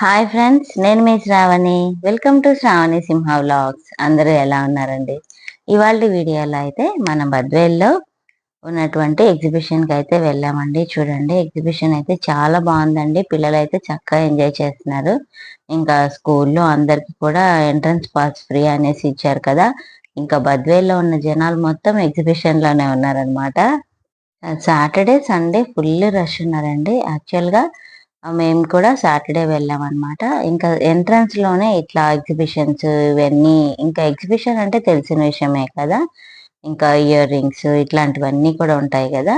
Hi friends నేను మీ Shravani. Welcome to Shravani Simha vlogs అందరూ ఎలా ఉన్నారండి? ఇవాళ వీడియోలో అయితే మన బద్వేల్లో ఉన్నటువంటి ఎగ్జిబిషన్కి అయితే వెళ్ళామండి. చూడండి ఎగ్జిబిషన్ అయితే చాలా బాగుందండి. పిల్లలు అయితే చక్కగా ఎంజాయ్ చేస్తున్నారు. ఇంకా స్కూల్లో అందరికి కూడా ఎంట్రన్స్ పాస్ ఫ్రీ అనేసి ఇచ్చారు కదా. ఇంకా బద్వేల్లో ఉన్న జనాలు మొత్తం ఎగ్జిబిషన్లోనే ఉన్నారనమాట సాటర్డే సండే ఫుల్ రష్ ఉన్నారండి. యాక్చువల్గా మేము కూడా సాటర్డే వెళ్ళాం అనమాట ఇంకా ఎంట్రన్స్లోనే ఇట్లా ఎగ్జిబిషన్స్ ఇవన్నీ ఇంకా ఎగ్జిబిషన్ అంటే తెలిసిన విషయమే కదా. ఇంకా ఇయర్ రింగ్స్ ఇట్లాంటివన్నీ కూడా ఉంటాయి కదా.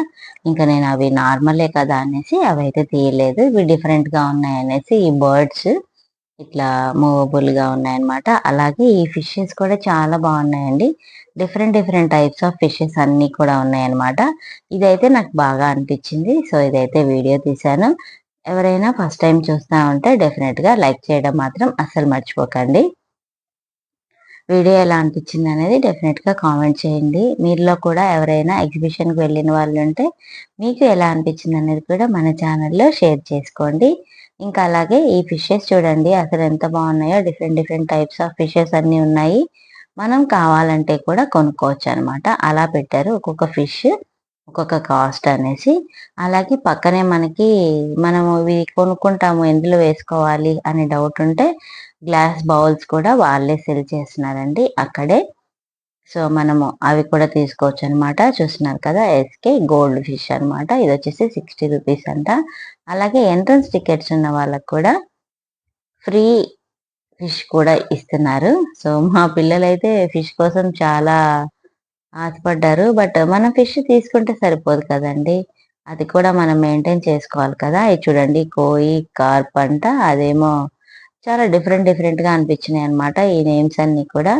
ఇంకా నేను అవి నార్మలే కదా అనేసి అవి అయితే తీయలేదు. ఇవి డిఫరెంట్గా ఉన్నాయి అనేసి ఈ బర్డ్స్ ఇట్లా మూవబుల్గా ఉన్నాయన్నమాట. అలాగే ఈ ఫిషెస్ కూడా చాలా బాగున్నాయండి. Different different types of fishes అన్నీ కూడా ఉన్నాయన్నమాట. ఇదైతే నాకు బాగా అనిపించింది. సో ఇదైతే వీడియో తీశాను. ఎవరైనా ఫస్ట్ టైం చూస్తా ఉంటే డెఫినెట్గా లైక్ చేయడం మాత్రం అస్సలు మర్చిపోకండి. వీడియో ఎలా అనిపించింది అనేది డెఫినెట్గా కామెంట్ చేయండి. మీరులో కూడా ఎవరైనా ఎగ్జిబిషన్కి వెళ్ళిన వాళ్ళు ఉంటే మీకు ఎలా అనిపించింది అనేది కూడా మన ఛానల్లో షేర్ చేసుకోండి. ఇంకా అలాగే ఈ ఫిషెస్ చూడండి అసలు ఎంత బాగున్నాయో different different types of fishes అన్నీ ఉన్నాయి. మనం కావాలంటే కూడా కొనుక్కోవచ్చు అనమాట అలా పెట్టారు ఒక్కొక్క ఫిష్ ఒక్కొక్క కాస్ట్ అనేసి. అలాగే పక్కనే మనకి మనము ఇవి కొనుక్కుంటాము ఎందులో వేసుకోవాలి అనే డౌట్ ఉంటే గ్లాస్ బౌల్స్ కూడా వాళ్ళే సెల్ చేస్తున్నారండి అక్కడే. సో మనము అవి కూడా తీసుకోవచ్చు అనమాట చూస్తున్నారు కదా ఎస్కే గోల్డ్ ఫిష్ అనమాట ఇది వచ్చేసి సిక్స్టీ రూపీస్ అంట. అలాగే ఎంట్రన్స్ టికెట్స్ ఉన్న వాళ్ళకు కూడా ఫ్రీ ఫిష్ కూడా ఇస్తున్నారు. సో మా పిల్లలైతే ఫిష్ కోసం చాలా ఆశపడ్డారు. బట్ మనం ఫిష్ తీసుకుంటే సరిపోదు కదండి. అది కూడా మనం మెయింటైన్ చేసుకోవాలి కదా. ఇది చూడండి కోయి కార్ప్ అంట అదేమో చాలా డిఫరెంట్ డిఫరెంట్గా అనిపించినాయి అనమాట ఈ నేమ్స్ అన్నీ కూడా.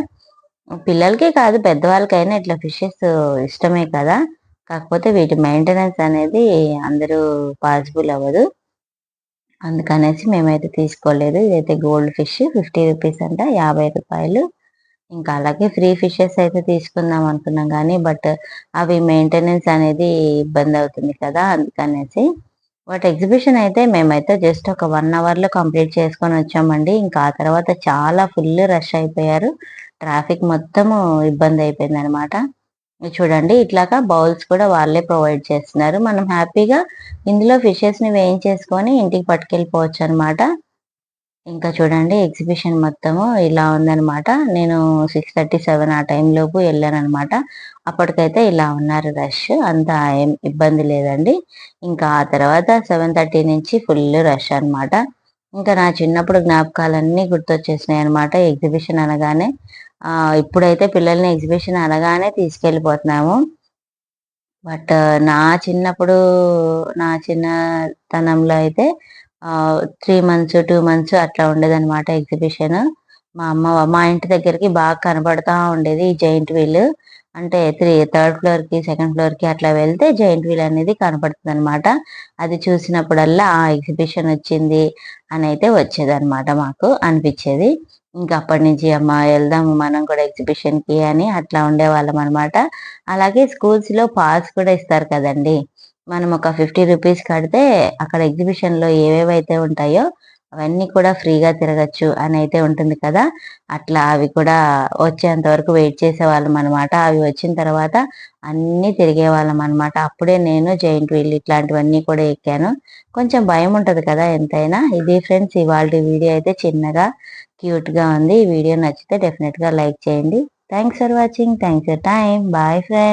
పిల్లలకే కాదు పెద్దవాళ్ళకైనా ఇట్లా ఫిషెస్ ఇష్టమే కదా. కాకపోతే వీటి మెయింటెనెన్స్ అనేది అందరూ పాసిబుల్ అవ్వదు. అందుకనేసి మేమైతే తీసుకోలేదు. ఇదైతే గోల్డ్ ఫిష్ ఫిఫ్టీ రూపీస్ అంట యాభై రూపాయలు. ఇంకా అలాగే ఫ్రీ ఫిషెస్ అయితే తీసుకుందాం అనుకున్నాం కానీ బట్ అవి మెయింటెనెన్స్ అనేది ఇబ్బంది అవుతుంది కదా అందుకనేసి. బట్ ఎగ్జిబిషన్ అయితే మేమైతే జస్ట్ ఒక వన్ అవర్లో కంప్లీట్ చేసుకొని వచ్చామండి. ఇంకా ఆ తర్వాత చాలా ఫుల్ రష్ అయిపోయారు. ట్రాఫిక్ మొత్తము ఇబ్బంది అయిపోయింది అనమాట చూడండి ఇట్లాగా బౌల్స్ కూడా వాళ్ళే ప్రొవైడ్ చేస్తున్నారు. మనం హ్యాపీగా ఇందులో ఫిషెస్ని వేయించేసుకొని ఇంటికి పట్టుకెళ్ళిపోవచ్చు అనమాట ఇంకా చూడండి ఎగ్జిబిషన్ మొత్తము ఇలా ఉందనమాట నేను సిక్స్ థర్టీ సెవెన్ ఆ టైంలోపు వెళ్ళానమాట వెళ్ళాను అనమాట అప్పటికైతే ఇలా ఉన్నారు రష్ అంత ఏం ఇబ్బంది లేదండి. ఇంకా ఆ తర్వాత సెవెన్ థర్టీ నుంచి ఫుల్ రష్ అనమాట ఇంకా నా చిన్నప్పుడు జ్ఞాపకాలన్నీ గుర్తొచ్చేసినాయి అనమాట ఎగ్జిబిషన్ అనగానే. ఇప్పుడైతే పిల్లల్ని ఎగ్జిబిషన్ అనగానే తీసుకెళ్ళిపోతున్నాము. బట్ నా చిన్నప్పుడు నా చిన్నతనంలో అయితే త్రీ మంత్స్ టూ మంత్స్ అట్లా ఉండేదన్నమాట ఎగ్జిబిషన్ మా అమ్మ మా ఇంటి దగ్గరికి బాగా కనబడతా ఉండేది ఈ జైంట్ వీల్ అంటే త్రీ థర్డ్ ఫ్లోర్కి సెకండ్ ఫ్లోర్కి అట్లా వెళ్తే జైంట్ వీల్ అనేది కనపడుతుంది అనమాట అది చూసినప్పుడల్లా ఆ ఎగ్జిబిషన్ వచ్చింది అని అయితే వచ్చేది అనమాట మాకు అనిపించేది. ఇంకా అప్పటి నుంచి అమ్మ వెళ్దాము మనం కూడా ఎగ్జిబిషన్కి అని అట్లా ఉండేవాళ్ళం అనమాట అలాగే స్కూల్స్లో పాస్ కూడా ఇస్తారు కదండి. మనం ఒక ఫిఫ్టీ రూపీస్ కడితే అక్కడ ఎగ్జిబిషన్లో ఏవేవైతే ఉంటాయో అవన్నీ కూడా ఫ్రీగా తిరగచ్చు అని అయితే ఉంటుంది కదా. అట్లా అవి కూడా వచ్చేంత వరకు వెయిట్ చేసేవాళ్ళం అనమాట అవి వచ్చిన తర్వాత అన్నీ తిరిగే వాళ్ళం అనమాట అప్పుడే నేను జైంట్ వీల్ ఇట్లాంటివన్నీ కూడా ఎక్కాను. కొంచెం భయం ఉంటుంది కదా ఎంతైనా. ఇది ఫ్రెండ్స్ ఇవాళ వీడియో అయితే చిన్నగా క్యూట్గా ఉంది. ఈ వీడియో నచ్చితే డెఫినెట్గా లైక్ చేయండి. Thanks for watching thanks for time bye friends